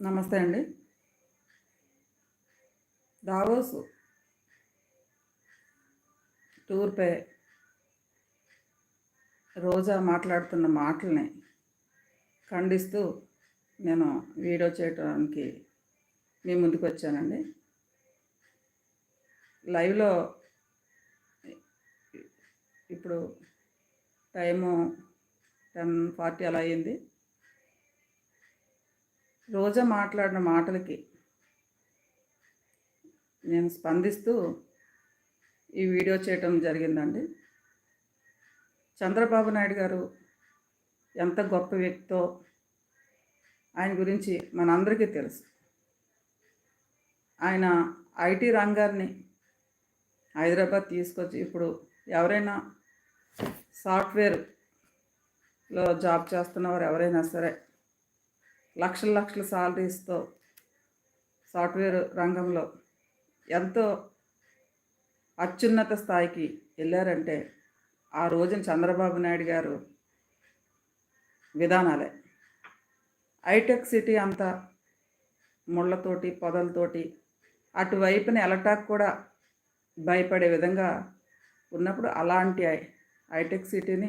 నమస్తే అండి. దావోస్ టూర్పై రోజా మాట్లాడుతున్న మాటల్ని ఖండిస్తూ నేను వీడియో చేయడానికి మీ ముందుకు వచ్చానండి. లైవ్లో ఇప్పుడు టైము టెన్ ఫార్టీ అలా అయింది. రోజా మాట్లాడిన మాటలకి నేను స్పందిస్తూ ఈ వీడియో చేయటం జరిగిందండి. చంద్రబాబు నాయుడు గారు ఎంత గొప్ప వ్యక్తో ఆయన గురించి మనందరికీ తెలుసు. ఆయన ఐటీ రంగాన్ని హైదరాబాద్ తీసుకొచ్చి ఇప్పుడు ఎవరైనా సాఫ్ట్వేర్లో జాబ్ చేస్తున్నవారు ఎవరైనా సరే లక్షల లక్షల సాలరీస్తో సాఫ్ట్వేర్ రంగంలో ఎంతో అత్యున్నత స్థాయికి వెళ్ళారంటే ఆ రోజున చంద్రబాబు నాయుడు గారు విధానాలే. హైటెక్ సిటీ అంతా ముళ్ళతోటి పొదలతోటి అటువైపున ఎలటాక్ కూడా భయపడే విధంగా ఉన్నప్పుడు అలాంటి హైటెక్ సిటీని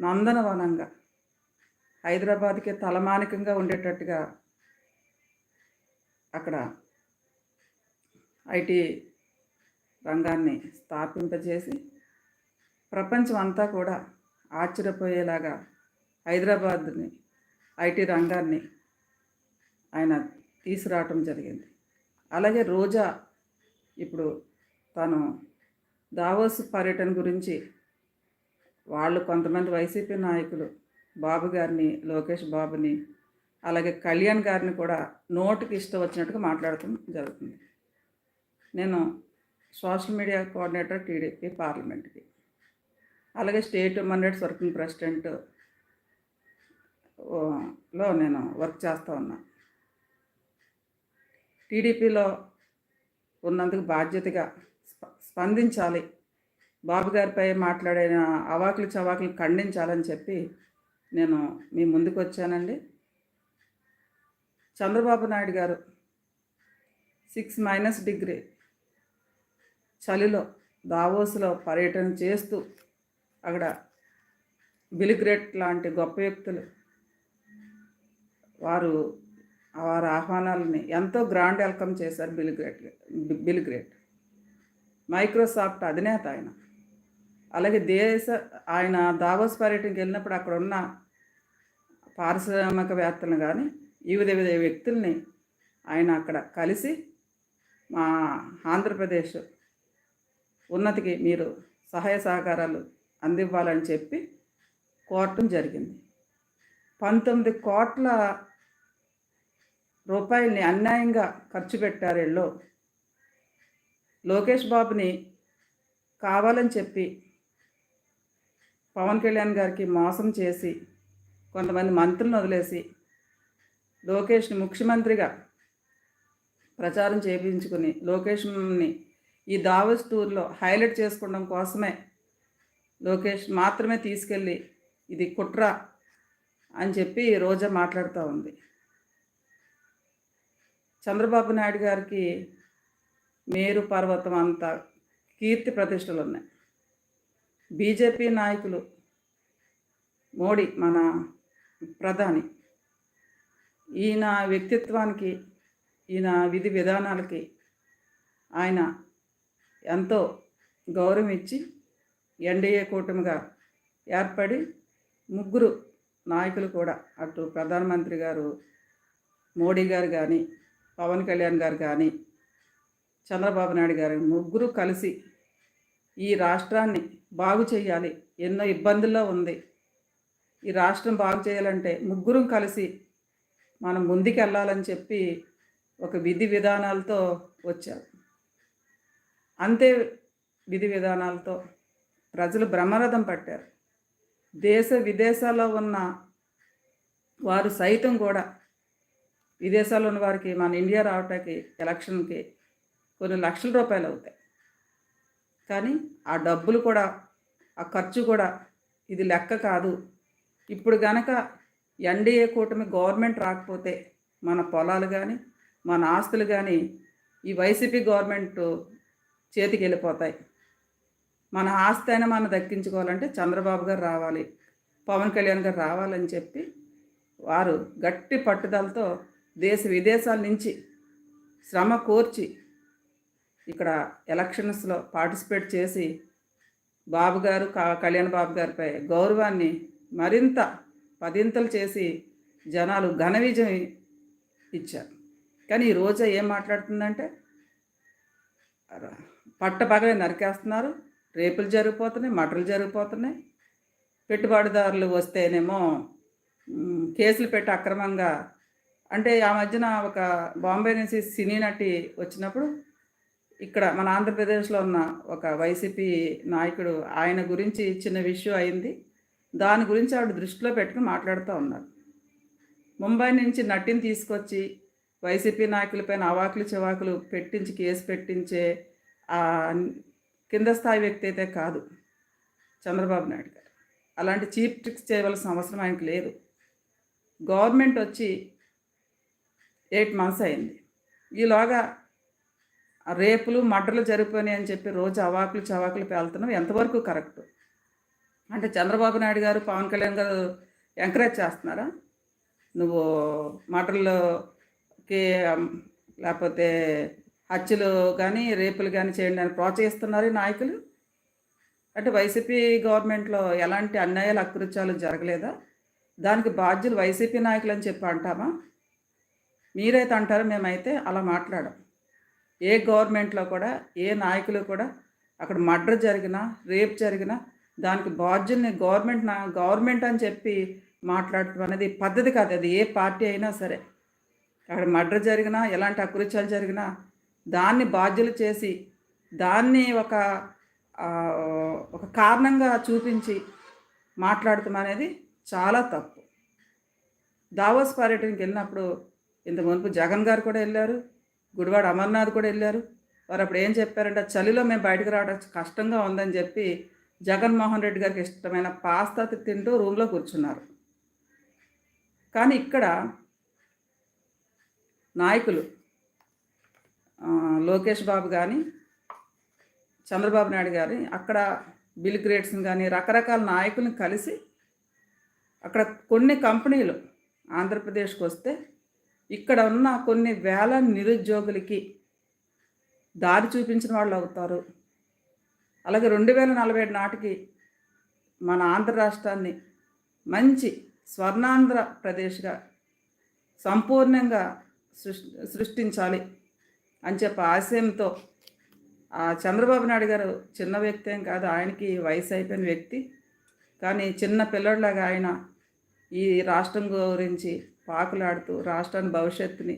నందనవనంగా హైదరాబాద్కి తలమానికంగా ఉండేటట్టుగా అక్కడ ఐటీ రంగాన్ని స్థాపింపజేసి ప్రపంచం అంతా కూడా ఆశ్చర్యపోయేలాగా హైదరాబాద్ని ఐటీ రంగాన్ని ఆయన తీసుకురావటం జరిగింది. అలాగే రోజా ఇప్పుడు తను దావోస్ పర్యటన గురించి వాళ్ళు కొంతమంది వైసీపీ నాయకులు బాబు గారిని లోకేష్ బాబుని అలాగే కళ్యాణ్ గారిని కూడా నోటికి ఇష్టం వచ్చినట్టుగా మాట్లాడటం జరుగుతుంది. నేను సోషల్ మీడియా కోఆర్డినేటర్ టీడీపీ పార్లమెంట్కి. అలాగే స్టేట్ హ్యూమన్ వర్కింగ్ ప్రెసిడెంట్లో నేను వర్క్ చేస్తూ ఉన్నా. టీడీపీలో ఉన్నందుకు బాధ్యతగా స్పందించాలి. బాబు గారిపై మాట్లాడిన అవాకులు చవాకులు ఖండించాలని చెప్పి నేను మీ ముందుకు వచ్చానండి. చంద్రబాబు నాయుడు గారు సిక్స్ మైనస్ డిగ్రీ చలిలో దావోస్లో పర్యటన చేస్తూ అక్కడ బిలిగ్రేట్ లాంటి గొప్ప వ్యక్తులు వారు వారి ఆహ్వానాలని ఎంతో గ్రాండ్ వెల్కమ్ చేశారు బిలిగ్రేట్ బిలిగ్రేట్ మైక్రోసాఫ్ట్ అధినేత ఆయన. అలాగే దేశ ఆయన దావోస్ పర్యటనకి వెళ్ళినప్పుడు అక్కడ ఉన్న పారిశ్రామికవేత్తలను కానీ వివిధ వివిధ వ్యక్తుల్ని ఆయన అక్కడ కలిసి మా ఆంధ్రప్రదేశ్ ఉన్నతికి మీరు సహాయ సహకారాలు అందివ్వాలని చెప్పి కోరటం జరిగింది. పంతొమ్మిది కోట్ల రూపాయల్ని అన్యాయంగా ఖర్చు పెట్టారు లోకేష్ బాబుని కావాలని చెప్పి పవన్ కళ్యాణ్ గారికి మోసం చేసి కొంతమంది మంత్రులను వదిలేసి లోకేష్ని ముఖ్యమంత్రిగా ప్రచారం చేయించుకుని లోకేష్ని ఈ దావస్ టూర్లో హైలైట్ చేసుకోవడం కోసమే లోకేష్ మాత్రమే తీసుకెళ్ళి ఇది కుట్ర అని చెప్పి రోజా మాట్లాడుతూ ఉంది. చంద్రబాబు నాయుడు గారికి మేరు పర్వతం అంత కీర్తి ప్రతిష్టలు ఉన్నాయి బీజేపీ నాయకులు మోడీ మన ప్రధాని ఈయన వ్యక్తిత్వానికి ఈయన విధి విధానాలకి ఆయన ఎంతో గౌరవం ఇచ్చి ఎన్డీఏ కూటమిగా ఏర్పడి ముగ్గురు నాయకులు కూడా అటు ప్రధానమంత్రి గారు మోడీ గారు కానీ పవన్ కళ్యాణ్ గారు కానీ చంద్రబాబు నాయుడు గారు ముగ్గురు కలిసి ఈ రాష్ట్రాన్ని బాగు చేయాలి. ఎన్నో ఇబ్బందుల్లో ఉంది. ఈ రాష్ట్రం బాగు చేయాలంటే ముగ్గురం కలిసి మనం ముందుకెళ్ళాలని చెప్పి ఒక విధి విధానాలతో వచ్చారు అంతే విధి విధానాలతో ప్రజలు బ్రహ్మరథం పట్టారు. దేశ విదేశాల్లో ఉన్న వారు సైతం కూడా విదేశాల్లో ఉన్న వారికి మన ఇండియా రావటానికి ఎలక్షన్కి కొన్ని లక్షల రూపాయలు అవుతాయి. కానీ ఆ డబ్బులు కూడా ఆ ఖర్చు కూడా ఇది లెక్క కాదు. ఇప్పుడు గనక ఎన్డీఏ కూటమి గవర్నమెంట్ రాకపోతే మన పొలాలు కానీ మన ఆస్తులు కానీ ఈ వైసీపీ గవర్నమెంట్ చేతికి వెళ్ళిపోతాయి. మన ఆస్తి అయినా మనం దక్కించుకోవాలంటే చంద్రబాబు గారు రావాలి పవన్ కళ్యాణ్ గారు రావాలని చెప్పి వారు గట్టి పట్టుదలతో దేశ విదేశాల నుంచి శ్రమ కోర్చి ఇక్కడ ఎలక్షన్స్లో పార్టిసిపేట్ చేసి బాబు గారు కళ్యాణ్ బాబు గారిపై గౌరవాన్ని మరింత పదింతలు చేసి జనాలు ఘన విజయం ఇచ్చారు. కానీ ఈ రోజు ఏం మాట్లాడుతుందంటే పట్టపగలే నరికేస్తున్నారు. రేపులు జరిగిపోతున్నాయి మటలు జరిగిపోతున్నాయి. పెట్టుబడిదారులు వస్తేనేమో కేసులు పెట్టి అక్రమంగా అంటే ఆ మధ్యన ఒక బాంబే నుంచి సినీ నటి వచ్చినప్పుడు ఇక్కడ మన ఆంధ్రప్రదేశ్లో ఉన్న ఒక వైసీపీ నాయకుడు ఆయన గురించి చిన్న విషయం అయింది. దాని గురించి ఆవిడ దృష్టిలో పెట్టుకుని మాట్లాడుతూ ఉన్నారు. ముంబై నుంచి నటిని తీసుకొచ్చి వైసీపీ నాయకులపైన అవాకులు చివాకులు పెట్టించి కేసు పెట్టించే కింద స్థాయి వ్యక్తి అయితే కాదు చంద్రబాబు నాయుడు గారు. అలాంటి చీప్ ట్రిక్స్ చేయవలసిన అవసరం ఆయనకు లేదు. గవర్నమెంట్ వచ్చి ఎయిట్ మంత్స్ అయింది. ఈలోగా రేపులు మడ్రలు జరిగిపోయినాయి అని చెప్పి రోజు అవాకులు చవాకులు పేలుతున్నాం ఎంతవరకు కరెక్ట్? అంటే చంద్రబాబు నాయుడు గారు పవన్ కళ్యాణ్ గారు ఎంకరేజ్ చేస్తున్నారా? నువ్వు మటర్లకి లేకపోతే హత్యలు కానీ రేపులు కానీ చేయండి అని ప్రోత్సహిస్తున్నారు నాయకులు? అంటే వైసీపీ గవర్నమెంట్లో ఎలాంటి అన్యాయాలు అకృత్యాలు జరగలేదా? దానికి బాధ్యులు వైసీపీ నాయకులు అని చెప్పి అంటామా? మీరైతే అంటారో మేమైతే అలా మాట్లాడం ఏ గవర్నమెంట్లో కూడా ఏ నాయకులు కూడా అక్కడ మర్డర్ జరిగినా రేప్ జరిగినా దానికి బాధ్యుల్ని గవర్నమెంట్ నా గవర్నమెంట్ అని చెప్పి మాట్లాడటం అనేది పద్ధతి కాదు. అది ఏ పార్టీ అయినా సరే. అక్కడ మర్డర్ జరిగినా ఎలాంటి అకృత్యాలు జరిగినా దాన్ని బాధ్యులు చేసి దాన్ని ఒక ఒక కారణంగా చూపించి మాట్లాడటం అనేది చాలా తప్పు. దావోస్ పర్యటనకి వెళ్ళినప్పుడు ఇంత మునుపు జగన్ గారు కూడా వెళ్ళారు. గుడివాడ అమర్నాథ్ కూడా వెళ్ళారు. వారు అప్పుడు ఏం చెప్పారంటే చలిలో మేము బయటకు రావడం కష్టంగా ఉందని చెప్పి జగన్మోహన్ రెడ్డి గారికి ఇష్టమైన పాస్తా తింటూ రూమ్లో కూర్చున్నారు. కానీ ఇక్కడ నాయకులు లోకేష్ బాబు కానీ చంద్రబాబు నాయుడు గారి అక్కడ బిల్ గ్రేట్స్ని కానీ రకరకాల నాయకులను కలిసి అక్కడ కొన్ని కంపెనీలు ఆంధ్రప్రదేశ్కి వస్తే ఇక్కడ ఉన్న కొన్ని వేల నిరుద్యోగులకి దారి చూపించిన వాళ్ళు అవుతారు. అలాగే రెండు వేల నలభై ఏడు నాటికి మన ఆంధ్ర రాష్ట్రాన్ని మంచి స్వర్ణాంధ్ర ప్రదేశ్గా సంపూర్ణంగా సృష్టించాలి అని చెప్పి ఆశయంతో ఆ చంద్రబాబు నాయుడు గారు చిన్న వ్యక్తి ఏం కాదు ఆయనకి వయసు అయిపోయిన వ్యక్తి. కానీ చిన్న పిల్లడిలాగా ఆయన ఈ రాష్ట్రం గురించి పాకులాడుతూ రాష్ట్రాన్ని భవిష్యత్తుని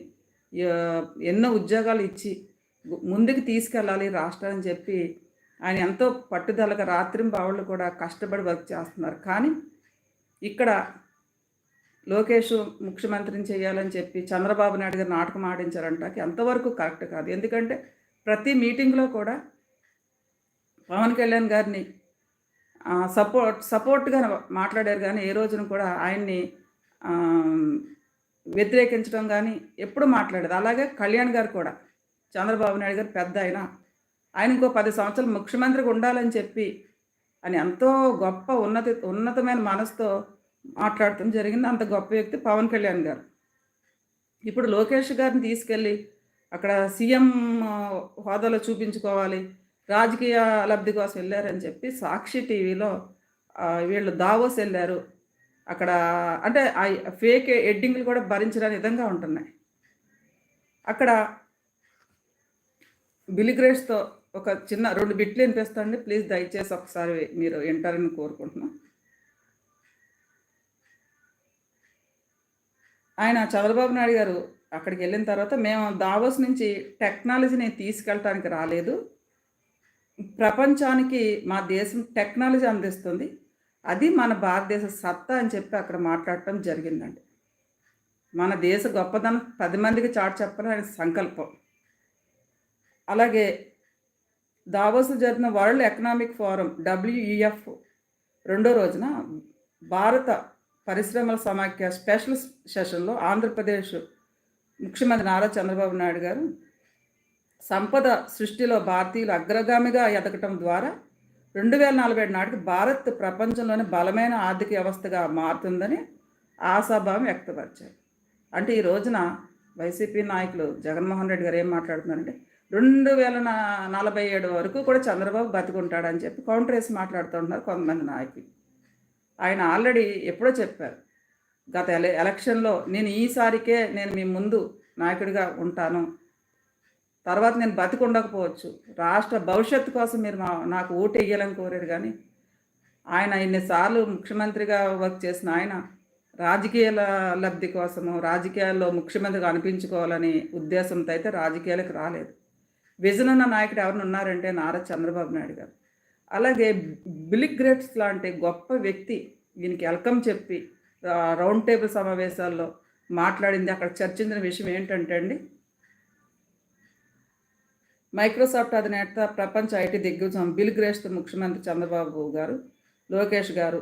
ఎన్నో ఉద్యోగాలు ఇచ్చి ముందుకు తీసుకెళ్ళాలి రాష్ట్రాన్ని చెప్పి ఆయన ఎంతో పట్టుదలగా రాత్రి బావుళ్ళు కూడా కష్టపడి వర్క్ చేస్తున్నారు. కానీ ఇక్కడ లోకేష్ ముఖ్యమంత్రిని చేయాలని చెప్పి చంద్రబాబు నాయుడు గారు నాటకం ఆడించారంట. ఎంతవరకు కరెక్ట్ కాదు. ఎందుకంటే ప్రతి మీటింగ్లో కూడా పవన్ కళ్యాణ్ గారిని సపోర్ట్ సపోర్ట్గా మాట్లాడారు. కానీ ఏ రోజున కూడా ఆయన్ని వ్యతిరేకించడం కానీ ఎప్పుడు మాట్లాడేది. అలాగే కళ్యాణ్ గారు కూడా చంద్రబాబు నాయుడు గారు పెద్ద ఆయన. ఆయన ఇంకో పది సంవత్సరాలు ముఖ్యమంత్రిగా ఉండాలని చెప్పి అని ఎంతో గొప్ప ఉన్నత ఉన్నతమైన మనసుతో మాట్లాడటం జరిగింది. అంత గొప్ప వ్యక్తి పవన్ కళ్యాణ్ గారు. ఇప్పుడు లోకేష్ గారిని తీసుకెళ్ళి అక్కడ సీఎం హోదాలో చూపించుకోవాలి రాజకీయ లబ్ధి కోసం వెళ్ళారని చెప్పి సాక్షి టీవీలో వీళ్ళు దావోస్ వెళ్ళారు. అక్కడ అంటే ఆ ఫేక్ ఎడ్డింగ్లు కూడా భరించడానికి విధంగా ఉంటున్నాయి. అక్కడ బిలిగ్రేస్తో ఒక చిన్న రెండు బిట్లు వినిపిస్తాండి ప్లీజ్ దయచేసి ఒకసారి మీరు వింటారని కోరుకుంటున్నాను ఆయన చంద్రబాబు నాయుడు గారు అక్కడికి వెళ్ళిన తర్వాత మేము దావోస్ నుంచి టెక్నాలజీని తీసుకెళ్ళటానికి రాలేదు. ప్రపంచానికి మా దేశం టెక్నాలజీ అందిస్తుంది. అది మన భారతదేశ సత్తా అని చెప్పి అక్కడ మాట్లాడటం జరిగిందండి. మన దేశ గొప్పదనం పది మందికి చాటు చెప్పడం ఆయన సంకల్పం. అలాగే దావోస్ జరిగిన వరల్డ్ ఎకనామిక్ ఫోరం డబ్ల్యూఈఎఫ్ రెండో రోజున భారత పరిశ్రమల సమాఖ్య స్పెషల్ సెషన్లో ఆంధ్రప్రదేశ్ ముఖ్యమంత్రి నారా చంద్రబాబు నాయుడు గారు సంపద సృష్టిలో భారతీయులు అగ్రగామిగా ఎదగటం ద్వారా రెండు వేల నలభై ఏడు నాటికి భారత్ ప్రపంచంలోని బలమైన ఆర్థిక వ్యవస్థగా మారుతుందని ఆశాభావం వ్యక్తపరిచారు. అంటే ఈ రోజున వైసీపీ నాయకులు జగన్మోహన్ రెడ్డి గారు ఏం మాట్లాడుతున్నారంటే రెండు వేల నలభై ఏడు వరకు కూడా చంద్రబాబు బతికుంటాడని చెప్పి కౌంటర్ వేసి మాట్లాడుతుంటున్నారు కొంతమంది నాయకులు. ఆయన ఆల్రెడీ ఎప్పుడో చెప్పారు గత ఎల ఎలక్షన్లో నేను ఈసారికే నేను మీ ముందు నాయకుడిగా ఉంటాను తర్వాత నేను బతికి ఉండకపోవచ్చు రాష్ట్ర భవిష్యత్తు కోసం మీరు మా నాకు ఓటు వేయాలని కోరారు కానీ ఆయన ఇన్నిసార్లు ముఖ్యమంత్రిగా వర్క్ చేసిన ఆయన రాజకీయ లబ్ధి కోసము రాజకీయాల్లో ముఖ్యమంత్రిగా అనిపించుకోవాలని ఉద్దేశంతో అయితే రాజకీయాలకు రాలేదు. విజన్ ఉన్న నాయకుడు ఎవరిని ఉన్నారంటే నారా చంద్రబాబు నాయుడు గారు. అలాగే బిలిగ్రెట్స్ లాంటి గొప్ప వ్యక్తి దీనికి వెల్కమ్ చెప్పి రౌండ్ టేబుల్ సమావేశాల్లో మాట్లాడింది. అక్కడ చర్చించిన విషయం ఏంటంటే అండి మైక్రోసాఫ్ట్ అధినేత ప్రపంచ ఐటీ దిగ్గజం బిల్ గ్రేస్తో ముఖ్యమంత్రి చంద్రబాబు గారు లోకేష్ గారు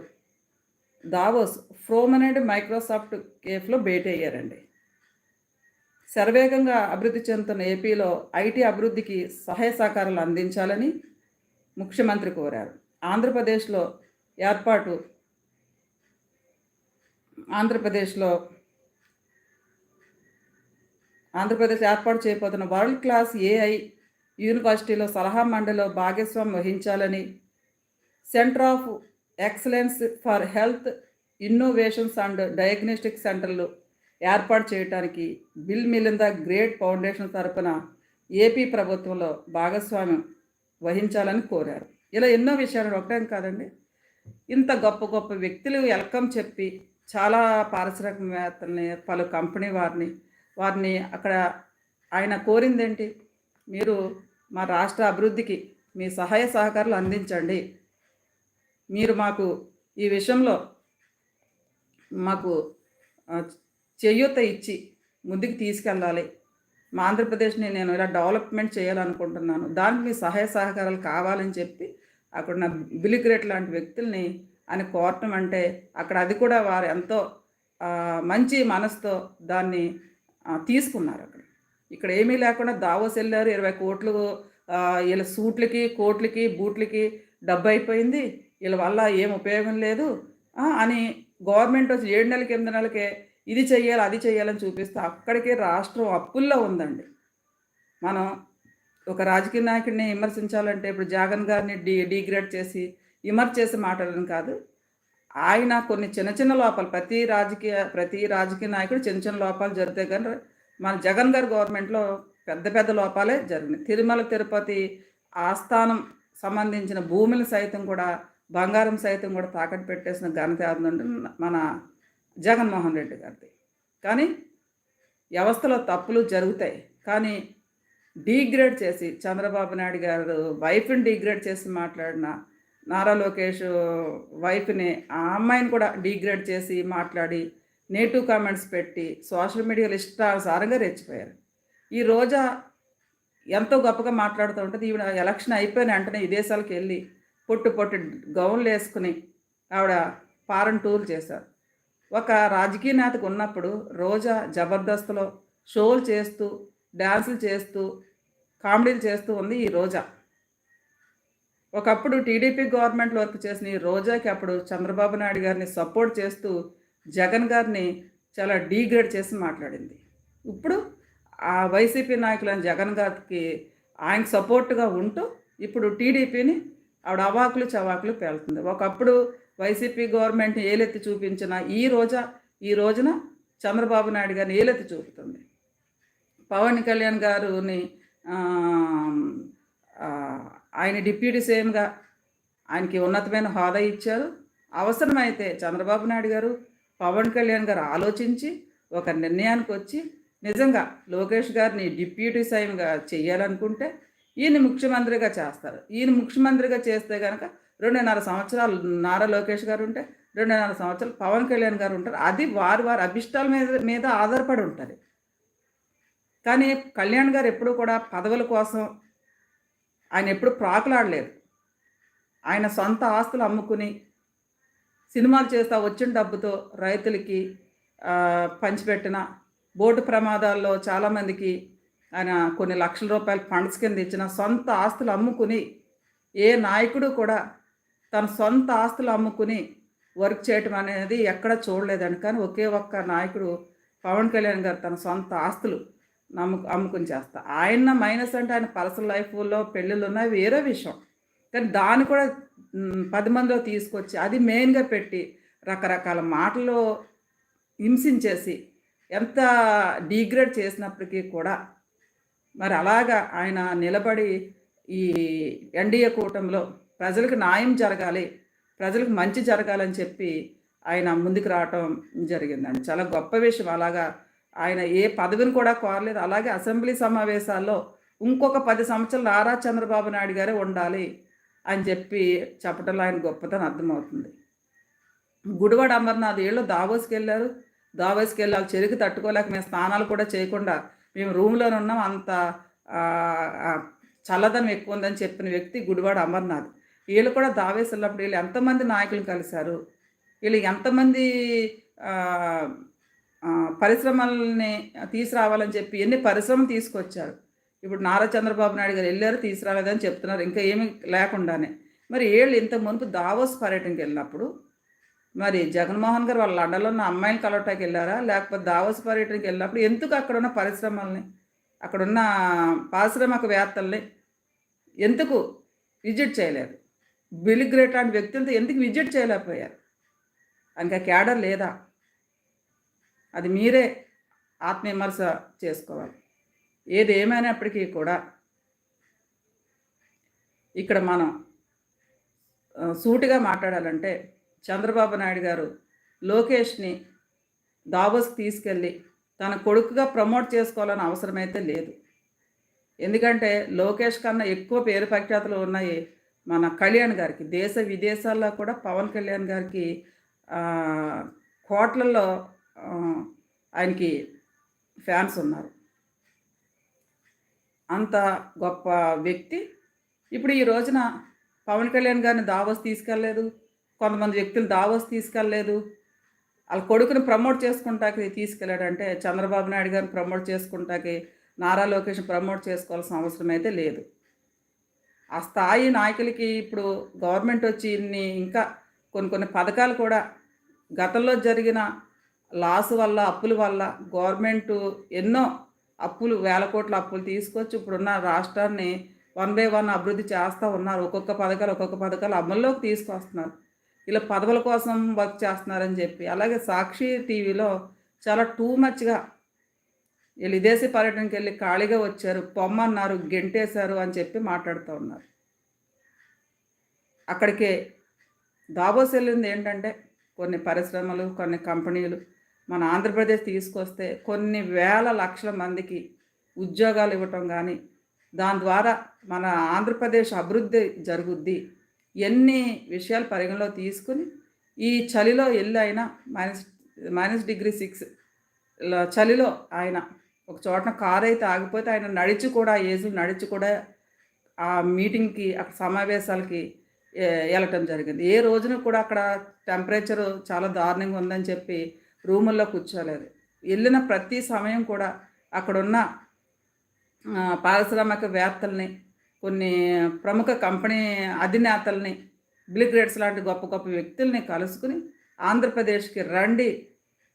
దావోస్ ఫ్రోమనేడ్ మైక్రోసాఫ్ట్ కేఫ్లో భేటీ అయ్యారండి. శరవేగంగా అభివృద్ధి చెందుతున్న ఏపీలో ఐటీ అభివృద్ధికి సహాయ సహకారాలు అందించాలని ముఖ్యమంత్రి కోరారు. ఆంధ్రప్రదేశ్లో ఏర్పాటు ఆంధ్రప్రదేశ్లో ఆంధ్రప్రదేశ్ ఏర్పాటు చేయబోతున్న వరల్డ్ క్లాస్ ఏఐ యూనివర్సిటీలో సలహా మండలిలో భాగస్వామ్యం వహించాలని centre of excellence for health innovations and diagnostic సెంటర్లు ఏర్పాటు చేయడానికి బిల్ మిలింద గ్రేట్ ఫౌండేషన్ తరపున ఏపీ ప్రభుత్వంలో భాగస్వామ్యం వహించాలని కోరారు. ఇలా ఎన్నో విషయాలు ఒకటేం కాదండి. ఇంత గొప్ప గొప్ప వ్యక్తులు వెల్కమ్ చెప్పి చాలా పారిశ్రామికవేత్తల్ని పలు కంపెనీ వారిని వారిని అక్కడ ఆయన కోరిందేంటి? మీరు మా రాష్ట్ర అభివృద్ధికి మీ సహాయ సహకారాలు అందించండి. మీరు మాకు ఈ విషయంలో మాకు చేయూత ఇచ్చి ముందుకు తీసుకెళ్ళాలి. మా ఆంధ్రప్రదేశ్ని నేను ఇలా డెవలప్మెంట్ చేయాలనుకుంటున్నాను. దానికి మీ సహాయ సహకారాలు కావాలని చెప్పి అక్కడ నా బిలిగ్రేట్ లాంటి వ్యక్తుల్ని అని కోరటం అంటే అక్కడ అది కూడా వారు ఎంతో మంచి మనసుతో దాన్ని తీసుకున్నారు అక్కడ. ఇక్కడ ఏమీ లేకుండా దావోస్ వెళ్ళారు. ఇరవై కోట్లు వీళ్ళ సూట్లకి కోట్లకి బూట్లకి డబ్బు అయిపోయింది. వీళ్ళ వల్ల ఏం ఉపయోగం లేదు. అని గవర్నమెంట్ వచ్చి ఏడు నెలలకి ఎనిమిది నెలలకే ఇది చెయ్యాలి అది చెయ్యాలని చూపిస్తే అక్కడికి రాష్ట్రం అప్పుల్లో ఉందండి. మనం ఒక రాజకీయ నాయకుడిని విమర్శించాలంటే ఇప్పుడు జగన్ గారిని డీ డీగ్రేడ్ చేసి విమర్శ చేసి మాట్లాడడం కాదు. ఆయన కొన్ని చిన్న చిన్న లోపాలు ప్రతి రాజకీయ ప్రతి రాజకీయ నాయకుడు చిన్న చిన్న లోపాలు జరిగితే కానీ మన జగన్ గారి గవర్నమెంట్లో పెద్ద పెద్ద లోపాలే జరిగినాయి. తిరుమల తిరుపతి ఆస్థానం సంబంధించిన భూములు సైతం కూడా బంగారం సైతం కూడా తాకట్టు పెట్టేసిన ఘనత ఏదంటే మన జగన్మోహన్ రెడ్డి గారిది. కానీ వ్యవస్థలో తప్పులు జరుగుతాయి. కానీ డీగ్రేడ్ చేసి చంద్రబాబు నాయుడు గారు వైఫ్ని డీగ్రేడ్ చేసి మాట్లాడిన నారా లోకేష్ వైఫ్ని ఆ అమ్మాయిని కూడా డీగ్రేడ్ చేసి మాట్లాడి నేటివ్ కామెంట్స్ పెట్టి సోషల్ మీడియాలో ఇష్టానుసారంగా రెచ్చిపోయారు. ఈ రోజా ఎంతో గొప్పగా మాట్లాడుతూ ఉంటుంది. ఈవిడ ఎలక్షన్ అయిపోయిన వెంటనే విదేశాలకు వెళ్ళి పొట్టు పొట్టు గౌన్లు వేసుకుని ఆవిడ పారన్ టూర్ చేశారు. ఒక రాజకీయ నేతకు ఉన్నప్పుడు రోజా జబర్దస్త్లో షోలు చేస్తూ డ్యాన్సులు చేస్తూ కామెడీలు చేస్తూ ఉంది ఈ రోజా. ఒకప్పుడు టీడీపీ గవర్నమెంట్లో వర్క్ చేసిన ఈ రోజాకి అప్పుడు చంద్రబాబు నాయుడు గారిని సపోర్ట్ చేస్తూ జగన్ గారిని చాలా డీగ్రేడ్ చేసి మాట్లాడింది. ఇప్పుడు ఆ వైసీపీ నాయకులైన జగన్ గారికి ఆయనకు సపోర్ట్గా ఉంటూ ఇప్పుడు టీడీపీని ఆవిడ అవాకులు చవాకులు పేలుతుంది. ఒకప్పుడు వైసీపీ గవర్నమెంట్ని ఏలెత్తి చూపించిన ఈ రోజా ఈ రోజున చంద్రబాబు నాయుడు గారిని ఏలెత్తి చూపుతుంది. పవన్ కళ్యాణ్ గారుని ఆయన డిప్యూటీ సీఎంగా ఆయనకి ఉన్నతమైన హోదా ఇచ్చారు. అవసరమైతే చంద్రబాబు నాయుడు గారు పవన్ కళ్యాణ్ గారు ఆలోచించి ఒక నిర్ణయానికి వచ్చి నిజంగా లోకేష్ గారిని డిప్యూటీ సైమ్గా చేయాలనుకుంటే ఈయన ముఖ్యమంత్రిగా చేస్తారు. ఈయన ముఖ్యమంత్రిగా చేస్తే కనుక రెండున్నర సంవత్సరాలు నారా లోకేష్ గారు ఉంటే రెండున్నర సంవత్సరాలు పవన్ కళ్యాణ్ గారు ఉంటారు. అది వారి వారి అభిష్టాల మీద మీద ఆధారపడి ఉంటుంది. కానీ కళ్యాణ్ గారు ఎప్పుడు కూడా పదవుల కోసం ఆయన ఎప్పుడు ప్రాకులాడలేదు. ఆయన సొంత ఆస్తులు అమ్ముకుని సినిమాలు చేస్తా వచ్చిన డబ్బుతో రైతులకి పంచిపెట్టిన బోటు ప్రమాదాల్లో చాలామందికి ఆయన కొన్ని లక్షల రూపాయలు ఫండ్స్ కింద ఇచ్చిన సొంత ఆస్తులు అమ్ముకుని ఏ నాయకుడు కూడా తన సొంత ఆస్తులు అమ్ముకుని వర్క్ చేయటం అనేది ఎక్కడ చూడలేదండి. కానీ ఒకే ఒక్క నాయకుడు పవన్ కళ్యాణ్ గారు తన సొంత ఆస్తులు నమ్ము అమ్ముకుని చేస్తా. ఆయన మైనస్ అంటే ఆయన పర్సనల్ లైఫ్లో పెళ్ళిళ్ళు ఉన్నాయి వేరే విషయం. కానీ దాన్ని కూడా పది మందిలో తీసుకొచ్చి అది మెయిన్గా పెట్టి రకరకాల మాటలు హింసించేసి ఎంత డిగ్రేడ్ చేసినప్పటికీ కూడా మరి అలాగా ఆయన నిలబడి ఈ ఎన్డీఏ కూటమిలో ప్రజలకు న్యాయం జరగాలి ప్రజలకు మంచి జరగాలని చెప్పి ఆయన ముందుకు రావటం జరిగిందండి. చాలా గొప్ప విషయం. అలాగా ఆయన ఏ పదవిని కూడా కోరలేదు. అలాగే అసెంబ్లీ సమావేశాల్లో ఇంకొక పది సంవత్సరాలు నారా చంద్రబాబు నాయుడు గారే ఉండాలి అని చెప్పి చెప్పటంలో ఆయన గొప్పతనం అర్థమవుతుంది. గుడివాడ అమర్నాథ్ ఏళ్ళు దావోస్కి వెళ్ళారు. దావోస్కి వెళ్ళి చెరుకు తట్టుకోలేక మేము స్నానాలు కూడా చేయకుండా మేము రూమ్లోనే ఉన్నాం. అంత చల్లదనం ఎక్కువ ఉందని చెప్పిన వ్యక్తి గుడివాడ అమర్నాథ్. వీళ్ళు కూడా దావేసి వెళ్ళినప్పుడు వీళ్ళు ఎంతమంది నాయకులు కలిశారు? వీళ్ళు ఎంతమంది పరిశ్రమల్ని తీసుకురావాలని చెప్పి ఎన్ని పరిశ్రమలు తీసుకొచ్చారు? ఇప్పుడు నారా చంద్రబాబు నాయుడు గారు వెళ్ళారు తీసుకురాలేదని చెప్తున్నారు. ఇంకా ఏమి లేకుండానే. మరి ఏళ్ళు ఇంత మునుపు దావోస్ పర్యటనకి వెళ్ళినప్పుడు మరి జగన్మోహన్ గారు వాళ్ళ లండన్లో ఉన్న అమ్మాయిని కలవటానికి వెళ్ళారా? లేకపోతే దావోస్ పర్యటనకి వెళ్ళినప్పుడు ఎందుకు అక్కడ ఉన్న పరిశ్రమల్ని అక్కడున్న పారిశ్రామికవేత్తల్ని ఎందుకు విజిట్ చేయలేదు? బిల్ గ్రేట్ లాంటి వ్యక్తులతో ఎందుకు విజిట్ చేయలేకపోయారు? ఇంకా క్యాడర్ లేదా? అది మీరే ఆత్మవిమర్శ చేసుకోవాలి. ఏది ఏమైనప్పటికీ కూడా ఇక్కడ మనం సూటిగా మాట్లాడాలంటే చంద్రబాబు నాయుడు గారు లోకేష్ని దావోస్కి తీసుకెళ్ళి తన కొడుకుగా ప్రమోట్ చేసుకోవాలని అవసరమైతే లేదు. ఎందుకంటే లోకేష్ కన్నా ఎక్కువ పేరు ప్రఖ్యాతులు ఉన్నాయి మన కళ్యాణ్ గారికి. దేశ విదేశాల్లో కూడా పవన్ కళ్యాణ్ గారికి కోట్లలో ఆయనకి ఫ్యాన్స్ ఉన్నారు. అంత గొప్ప వ్యక్తి. ఇప్పుడు ఈ రోజున పవన్ కళ్యాణ్ గారిని దావోస్ తీసుకెళ్ళలేదు. కొంతమంది వ్యక్తులు దావోస్ తీసుకెళ్ళలేదు. వాళ్ళ కొడుకుని ప్రమోట్ చేసుకుంటాకి తీసుకెళ్ళాడంటే చంద్రబాబు నాయుడు గారిని ప్రమోట్ చేసుకుంటాకి నారా లోకేష్ ప్రమోట్ చేసుకోవాల్సిన అవసరం అయితే లేదు. ఆ స్థాయి నాయకులకి ఇప్పుడు గవర్నమెంట్ వచ్చి ఇన్ని ఇంకా కొన్ని కొన్ని పథకాలు కూడా గతంలో జరిగిన లాస్ వల్ల అప్పుల వల్ల గవర్నమెంట్ ఎన్నో అప్పులు వేల కోట్ల అప్పులు తీసుకొచ్చి ఇప్పుడున్న రాష్ట్రాన్ని వన్ బై వన్ అభివృద్ధి చేస్తూ ఉన్నారు. ఒక్కొక్క పథకాలు ఒక్కొక్క పథకాలు అమల్లోకి తీసుకొస్తున్నారు. ఇలా పదవుల కోసం వర్క్ చేస్తున్నారని చెప్పి. అలాగే సాక్షి టీవీలో చాలా టూ మచ్గా వీళ్ళు విదేశీ పర్యటనకి వెళ్ళి ఖాళీగా వచ్చారు. పొమ్మన్నారు గెంటేశారు అని చెప్పి మాట్లాడుతూ ఉన్నారు. అక్కడికే దాబోస్ వెళ్ళింది ఏంటంటే కొన్ని పరిశ్రమలు కొన్ని కంపెనీలు మన ఆంధ్రప్రదేశ్ తీసుకొస్తే కొన్ని వేల లక్షల మందికి ఉద్యోగాలు ఇవ్వటం కానీ దాని ద్వారా మన ఆంధ్రప్రదేశ్ అభివృద్ధి జరుగుద్ది ఎన్ని విషయాలు పరిగణలో తీసుకుని ఈ చలిలో వెళ్ళి అయినా మైనస్ మైనస్ డిగ్రీ సిక్స్ చలిలో ఆయన ఒక చోటన కారు అయితే ఆగిపోతే ఆయన నడిచి కూడా ఆ నడిచి కూడా ఆ మీటింగ్కి అక్కడ సమావేశాలకి వెళ్ళటం జరిగింది. ఏ రోజున కూడా అక్కడ టెంపరేచర్ చాలా దారుణంగా ఉందని చెప్పి రూముల్లో కూర్చోలేదు. వెళ్ళిన ప్రతి సమయం కూడా అక్కడున్న పారిశ్రామిక పారిశ్రామికవేత్తల్ని కొన్ని ప్రముఖ కంపెనీ అధినేతల్ని బిలిగ్రేడ్స్ లాంటి గొప్ప గొప్ప వ్యక్తుల్ని కలుసుకుని ఆంధ్రప్రదేశ్కి రండి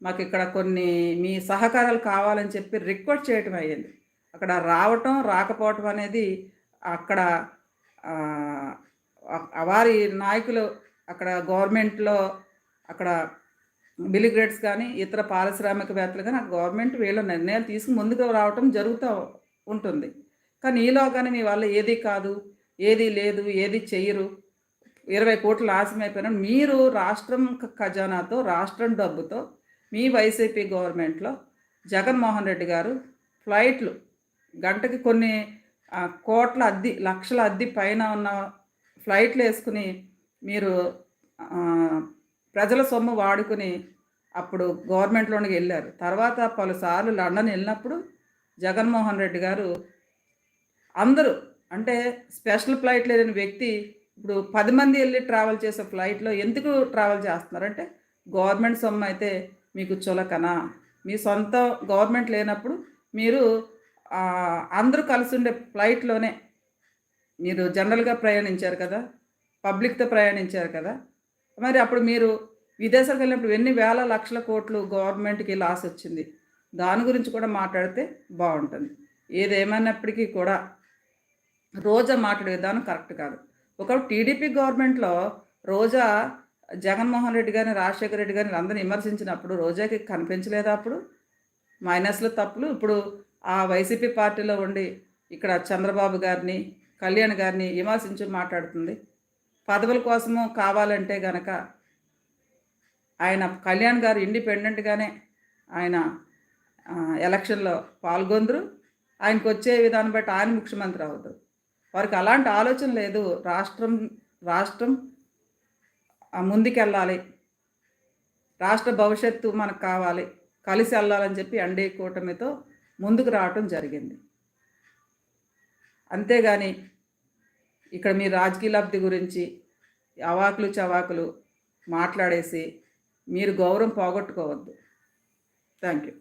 మాకు ఇక్కడ కొన్ని మీ సహకారాలు కావాలని చెప్పి రిక్వెస్ట్ చేయటం అయ్యింది. అక్కడ రావటం రాకపోవటం అనేది అక్కడ వారి నాయకులు అక్కడ గవర్నమెంట్లో అక్కడ బిలిగ్రేడ్స్ కానీ ఇతర పారిశ్రామికవేత్తలు కానీ గవర్నమెంట్ వీళ్ళ నిర్ణయాలు తీసుకుని ముందుకు రావటం జరుగుతూ ఉంటుంది. కానీ ఈలోగానే మీ వల్ల ఏది కాదు ఏది లేదు ఏది చెయ్యరు. ఇరవై కోట్లు నాశనమైపోయినా మీరు రాష్ట్రం ఖజానాతో రాష్ట్రం డబ్బుతో మీ వైసీపీ గవర్నమెంట్లో జగన్మోహన్ రెడ్డి గారు ఫ్లైట్లు గంటకి కొన్ని కోట్ల అద్దె లక్షల అద్దె పైన ఉన్న ఫ్లైట్లు వేసుకుని మీరు ప్రజల సొమ్ము వాడుకుని అప్పుడు గవర్నమెంట్లోనికి వెళ్ళారు. తర్వాత పలుసార్లు లండన్ వెళ్ళినప్పుడు జగన్మోహన్ రెడ్డి గారు అందరూ అంటే స్పెషల్ ఫ్లైట్ లేని వ్యక్తి ఇప్పుడు పది మంది వెళ్ళి ట్రావెల్ చేసే ఫ్లైట్లో ఎందుకు ట్రావెల్ చేస్తున్నారంటే గవర్నమెంట్ సొమ్ము అయితే మీకు చులకనా? మీ సొంత గవర్నమెంట్ లేనప్పుడు మీరు అందరూ కలిసి ఉండే ఫ్లైట్లోనే మీరు జనరల్గా ప్రయాణించారు కదా? పబ్లిక్తో ప్రయాణించారు కదా? మరి అప్పుడు మీరు విదేశాలకు వెళ్ళినప్పుడు ఎన్ని వేల లక్షల కోట్లు గవర్నమెంట్కి లాస్ వచ్చింది? దాని గురించి కూడా మాట్లాడితే బాగుంటుంది. ఏదేమైనప్పటికీ కూడా రోజా మాట్లాడే విధానం కరెక్ట్ కాదు. ఒక టీడీపీ గవర్నమెంట్లో రోజా జగన్మోహన్ రెడ్డి గారిని రాజశేఖర రెడ్డి గారిని అందరిని విమర్శించినప్పుడు రోజాకి కనిపించలేదా అప్పుడు? మైనస్లో తప్పులు? ఇప్పుడు ఆ వైసీపీ పార్టీలో ఉండి ఇక్కడ చంద్రబాబు గారిని కళ్యాణ్ గారిని విమర్శించి మాట్లాడుతుంది. పదవుల కోసము కావాలంటే గనక ఆయన కళ్యాణ్ గారు ఇండిపెండెంట్గానే ఆయన ఎలక్షన్లో పాల్గొందరు. ఆయనకు వచ్చే విధానం బట్టి ఆయన ముఖ్యమంత్రి అవుతారు. వారికి అలాంటి ఆలోచన లేదు. రాష్ట్రం రాష్ట్రం ముందుకెళ్ళాలి. రాష్ట్ర భవిష్యత్తు మనకు కావాలి. కలిసి వెళ్ళాలని చెప్పి అండే కూటమితో ముందుకు రావటం జరిగింది. అంతేగాని ఇక్కడ మీ రాజకీయ లబ్ధి గురించి అవాకులు చవాకులు మాట్లాడేసి మీరు గౌరవం పోగొట్టుకోవద్దు. Thank you